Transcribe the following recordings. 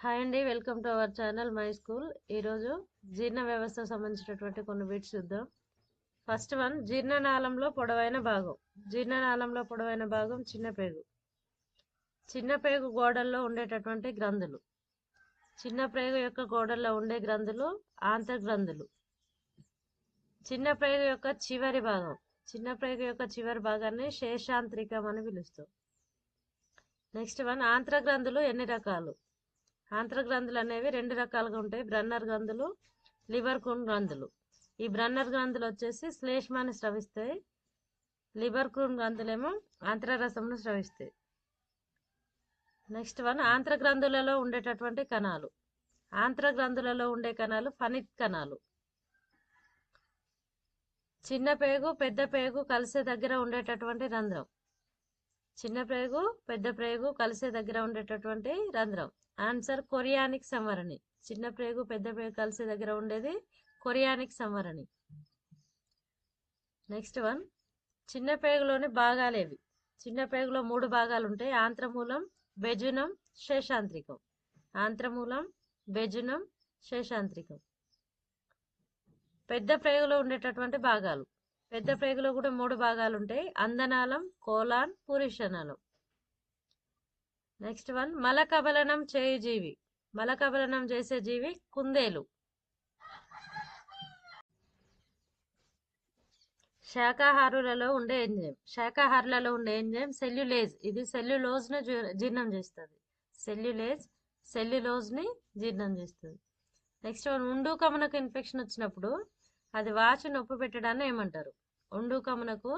Hi అండి welcome to our channel my school. ఈరోజు జీర్ణ వ్యవస్థకు సంబంధించినటువంటి కొన్ని బిట్స్ చూద్దాం. ఫస్ట్ వన్ జీర్ణనాళంలో పొడవైన భాగం. జీర్ణనాళంలో పొడవైన భాగం చిన్న పేగు. చిన్న పేగు గోడల్లో ఉండేటటువంటి గ్రంథులు. చిన్నపేగు యొక్క గోడల్లో ఉండే గ్రంథులు ఆంతర్గ్రంథులు చిన్నపేగు యొక్క చివరి భాగం. చిన్నపేగు యొక్క చివరి భాగాన్ని శేషాంత్రికం అని పిలుస్తాం. నెక్స్ట్ వన్ ఆంత్రగ్రంథులు ఎన్ని రకాలు? ఆంత్రగ్రంథులు అనేవి రెండు రకాలుగా ఉంటాయి. బ్రన్నర్ గ్రంథులు లివర్ కూన్ గ్రంథులు. ఈ బ్రన్నర్ గ్రంథులు వచ్చేసి శ్లేష్మాన్ని స్రవిస్తాయి. లివర్ కూన్ గ్రంథులేమో ఆంత్రరసమును స్రవిస్తాయి. నెక్స్ట్ వన్ ఆంత్రగ్రంథులలో ఉండేటటువంటి కణాలు. ఆంత్రగ్రంథులలో ఉండే కణాలు ఫనిక్ కణాలు. చిన్న పేగు పెద్ద పేగు కలిసే దగ్గర ఉండేటటువంటి రంధ్రం. చిన్న ప్రేగు పెద్ద ప్రేగు కలిసే దగ్గర ఉండేటటువంటి రంధ్రం. ఆన్సర్ కొరియానిక్ సంవరణి చిన్న ప్రేగు పెద్ద ప్రేగు కలిసే దగ్గర ఉండేది కొరియానిక్ సంవరణి నెక్స్ట్ వన్ చిన్న పేగులోని భాగాలేవి చిన్న పేగులో మూడు భాగాలు ఉంటాయి ఆంత్రమూలం బెజునం శేషాంత్రికం ఆంత్రమూలం బెజునం శేషాంత్రికం పెద్ద ప్రేగులో ఉండేటటువంటి భాగాలు పెద్ద ప్రేగులో కూడా మూడు భాగాలు ఉంటాయి అందనాళం కోలాన్ పురుషనాళం నెక్స్ట్ వన్ మలకబలనం చేయు జీవి మలకబలనం చేసే జీవి కుందేలు శాకాహారులలో ఉండే ఎంజైమ్ శాకాహారులలో ఉండే ఎంజైమ్ సెల్యులేజ్ ఇది సెల్యులోజ్ను జీర్ణం చేస్తుంది. సెల్యులేజ్ సెల్యులోజ్ని జీర్ణం చేస్తుంది. నెక్స్ట్ వన్ ఉండుకమునకు ఇన్ఫెక్షన్ వచ్చినప్పుడు అది వాచి నొప్పి పెట్టడాన్ని ఏమంటారు? ఉండుకమునకు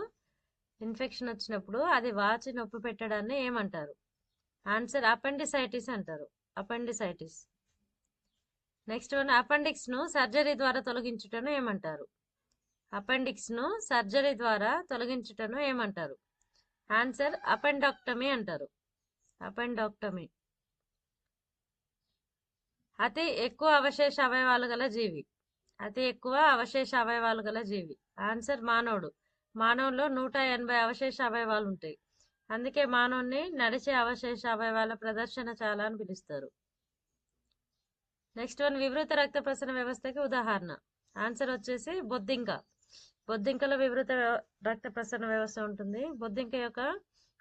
ఇన్ఫెక్షన్ వచ్చినప్పుడు అది వాచి నొప్పి పెట్టడాన్ని ఏమంటారు? ఆన్సర్ అపెండిసైటిస్ అంటారు. అపెండిసైటిస్. నెక్స్ట్ వన్ అపెండిక్స్ను సర్జరీ ద్వారా తొలగించుటను ఏమంటారు? అపెండిక్స్ను సర్జరీ ద్వారా తొలగించుటను ఏమంటారు? ఆన్సర్ అపెండాక్టమీ అంటారు. అపెండాక్టమీ. అతి ఎక్కువ అవశేష అవయవాలు గల జీవి. అతి ఎక్కువ అవశేష అవయవాలు గల జీవి. ఆన్సర్ మానవుడు. మానవుల్లో నూట ఎనభై అవశేష అవయవాలు ఉంటాయి. అందుకే మానవుని నడిచే అవశేష అవయవాల ప్రదర్శన చాలా అని పిలుస్తారు. నెక్స్ట్ వన్ వివృత రక్త ప్రసరణ వ్యవస్థకి ఉదాహరణ. ఆన్సర్ వచ్చేసి బొద్దింక. బొద్దింకలో వివృత రక్త ప్రసరణ వ్యవస్థ ఉంటుంది. బొద్దింక యొక్క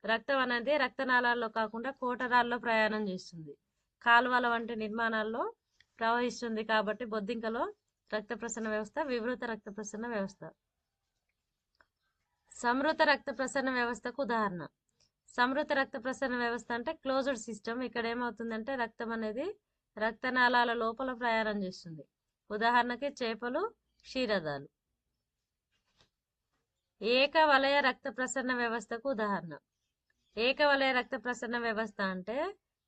రక్తం అనేది రక్తనాళాల్లో కాకుండా కోటరాల్లో ప్రయాణం చేస్తుంది. కాలువల వంటి నిర్మాణాల్లో ప్రవహిస్తుంది కాబట్టి బొద్దింకలో రక్త ప్రసరణ వ్యవస్థ వివృత రక్త ప్రసరణ వ్యవస్థ. సమృత రక్త ప్రసరణ వ్యవస్థకు ఉదాహరణ. సమృత రక్త ప్రసరణ వ్యవస్థ అంటే క్లోజ్డ్ సిస్టమ్. ఇక్కడ ఏమవుతుందంటే రక్తం అనేది రక్తనాళాల లోపల ప్రయాణం చేస్తుంది. ఉదాహరణకి చేపలు క్షీరదాలు. ఏకవలయ రక్త ప్రసరణ వ్యవస్థకు ఉదాహరణ. ఏకవలయ రక్త ప్రసరణ వ్యవస్థ అంటే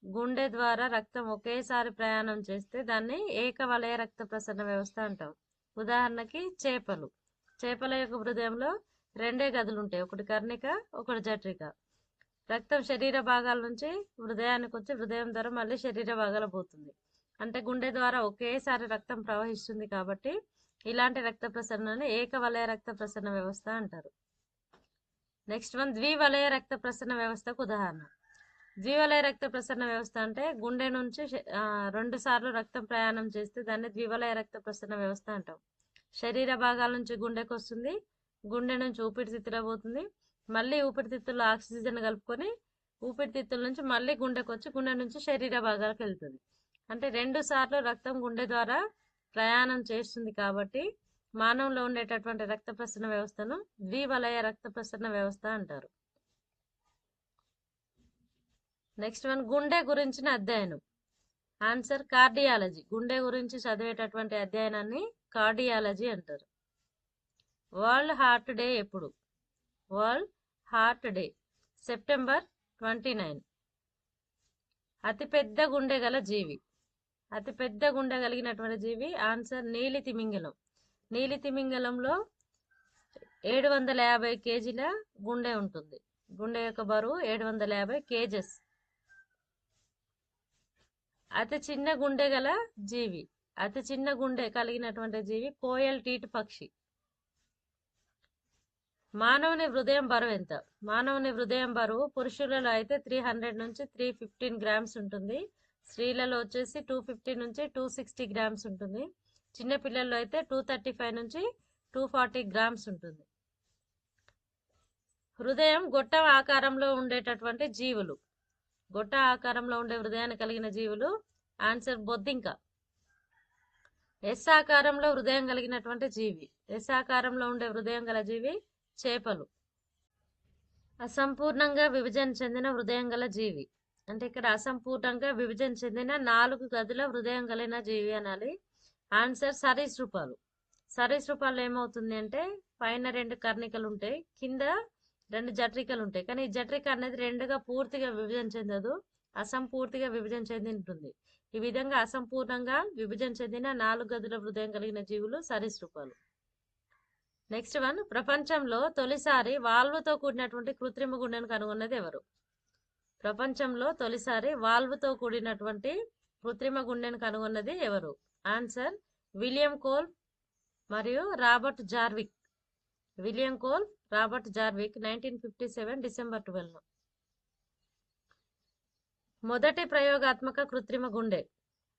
గుండె ద్వారా రక్తం ఒకేసారి ప్రయాణం చేస్తే దాన్ని ఏకవలయ రక్త ప్రసరణ వ్యవస్థ అంటాం. ఉదాహరణకి చేపలు. చేపల యొక్క హృదయంలో రెండే గదులు ఉంటాయి. ఒకటి కర్ణిక ఒకటి జట్రిక రక్తం శరీర భాగాల నుంచి హృదయానికి వచ్చి హృదయం ద్వారా మళ్ళీ శరీర భాగాల పోతుంది. అంటే గుండె ద్వారా ఒకేసారి రక్తం ప్రవహిస్తుంది కాబట్టి ఇలాంటి రక్త ప్రసరణని ఏకవలయ రక్త ప్రసరణ వ్యవస్థ అంటారు. నెక్స్ట్ వన్ ద్వివలయ రక్త ప్రసరణ వ్యవస్థకు ఉదాహరణ. ద్వివలయ రక్త ప్రసరణ వ్యవస్థ అంటే గుండె నుంచి రెండు సార్లు రక్తం ప్రయాణం చేస్తే దాన్ని ద్వివలయ రక్త ప్రసరణ వ్యవస్థ అంటాం. శరీర భాగాల నుంచి గుండెకు వస్తుంది గుండె నుంచి ఊపిరితిత్తులో పోతుంది మళ్ళీ ఊపిరితిత్తుల్లో ఆక్సిజన్ కలుపుకొని ఊపిరితిత్తుల నుంచి మళ్ళీ గుండెకు వచ్చి గుండె నుంచి శరీర భాగాలకు వెళ్తుంది. అంటే రెండు సార్లు రక్తం గుండె ద్వారా ప్రయాణం చేస్తుంది కాబట్టి మానవులో ఉండేటటువంటి రక్త ప్రసరణ వ్యవస్థను ద్వివలయ రక్త ప్రసరణ వ్యవస్థ అంటారు. నెక్స్ట్ వన్ గుండె గురించిన అధ్యయనం. ఆన్సర్ కార్డియాలజీ గుండె గురించి చదివేటటువంటి అధ్యయనాన్ని కార్డియాలజీ అంటారు. వరల్డ్ హార్ట్ డే ఎప్పుడు? World heart day September twenty nine. అతిపెద్ద గుండె గల జీవి. అతిపెద్ద గుండె కలిగినటువంటి జీవి ఆన్సర్ నీలి తిమింగలం. నీలి తిమింగలంలో ఏడు వందల యాభై కేజీల గుండె ఉంటుంది. గుండె యొక్క బరువు ఏడు వందల యాభై కేజెస్. అతి చిన్న గుండె గల జీవి. అతి చిన్న గుండె కలిగినటువంటి జీవి కోయల్ టీటు పక్షి. మానవుని హృదయం బరువు ఎంత? మానవుని హృదయం బరువు పురుషులలో అయితే త్రీ హండ్రెడ్ నుంచి త్రీ ఫిఫ్టీన్ గ్రామ్స్ ఉంటుంది. స్త్రీలలో వచ్చేసి టూ ఫిఫ్టీ నుంచి టూ సిక్స్టీ గ్రామ్స్ ఉంటుంది. చిన్నపిల్లల్లో అయితే టూ థర్టీ ఫైవ్ నుంచి టూ ఫార్టీ గ్రామ్స్ ఉంటుంది. హృదయం గొట్ట ఆకారంలో ఉండేటటువంటి జీవులు. గొట్ట ఆకారంలో ఉండే హృదయాన్ని కలిగిన జీవులు? ఆన్సర్ బొద్దింక. ఎస్ ఆకారంలో హృదయం కలిగినటువంటి జీవి. ఎస్ ఆకారంలో ఉండే హృదయం గల జీవి చేపలు. అసంపూర్ణంగా విభజన చెందిన హృదయం గల జీవి. అంటే ఇక్కడ అసంపూర్ణంగా విభజన చెందిన నాలుగు గదుల హృదయం కలిగిన జీవి అనాలి. ఆన్సర్ సరీసృపాలు. సరీసృపాలు ఏమవుతుంది అంటే పైన రెండు కర్ణికలు ఉంటాయి కింద రెండు జట్రికలు ఉంటాయి. కానీ ఈ జట్రిక అనేది రెండుగా పూర్తిగా విభజన చెందదు అసంపూర్తిగా విభజన చెంది ఉంటుంది ఈ విధంగా అసంపూర్ణంగా విభజన చెందిన నాలుగు గదుల హృదయం కలిగిన జీవులు సరీసృపాలు. నెక్స్ట్ వన్ ప్రపంచంలో తొలిసారి వాల్వ్తో కూడినటువంటి కృత్రిమ గుండెను కనుగొన్నది ఎవరు? ప్రపంచంలో తొలిసారి వాల్వ్తో కూడినటువంటి కృత్రిమ గుండెను కనుగొన్నది ఎవరు? ఆన్సర్ విలియం కోల్ మరియు Robert Jarvik William Cole Robert Jarvik nineteen fifty seven December twelve మొదటి ప్రయోగాత్మక కృత్రిమ గుండె.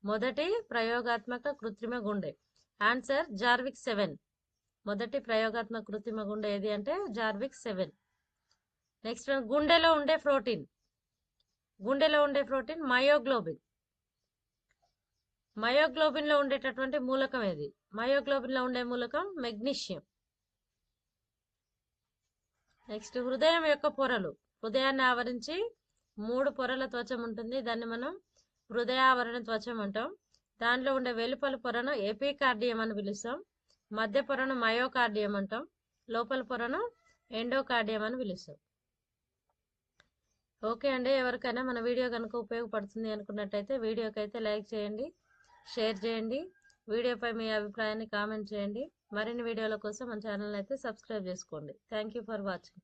మొదటి ప్రయోగాత్మక కృత్రిమ గుండె. ఆన్సర్ జార్విక్ సెవెన్ మొదటి ప్రయోగాత్మక కృత్రిమ గుండె ఏది అంటే జార్విక్ సెవెన్. నెక్స్ట్ గుండెలో ఉండే ప్రోటీన్. గుండెలో ఉండే ప్రోటీన్ మయోగ్లోబిన్. మయోగ్లోబిన్లో ఉండేటటువంటి మూలకం ఏది? మయోగ్లోబిన్లో ఉండే మూలకం మెగ్నీషియం. నెక్స్ట్ హృదయం యొక్క పొరలు. హృదయాన్ని ఆవరించి మూడు పొరల త్వచం ఉంటుంది. దాన్ని మనం హృదయావరణ త్వచం అంటాం. దానిలో ఉండే వెలుపల పొరను ఎపికార్డియం అని పిలుస్తాం. మధ్య పొరను మయోకార్డియం అంటాం లోపల పొరను ఎండోకార్డియం అని పిలుస్తాం. ఓకే అండి ఎవరికైనా మన వీడియో కనుక ఉపయోగపడుతుంది అనుకున్నట్టయితే వీడియోకి అయితే లైక్ చేయండి షేర్ చేయండి వీడియోపై మీ అభిప్రాయాన్ని కామెంట్ చేయండి. మరిన్ని వీడియోల కోసం మన ఛానల్ అయితే సబ్స్క్రైబ్ చేసుకోండి. Thank you for watching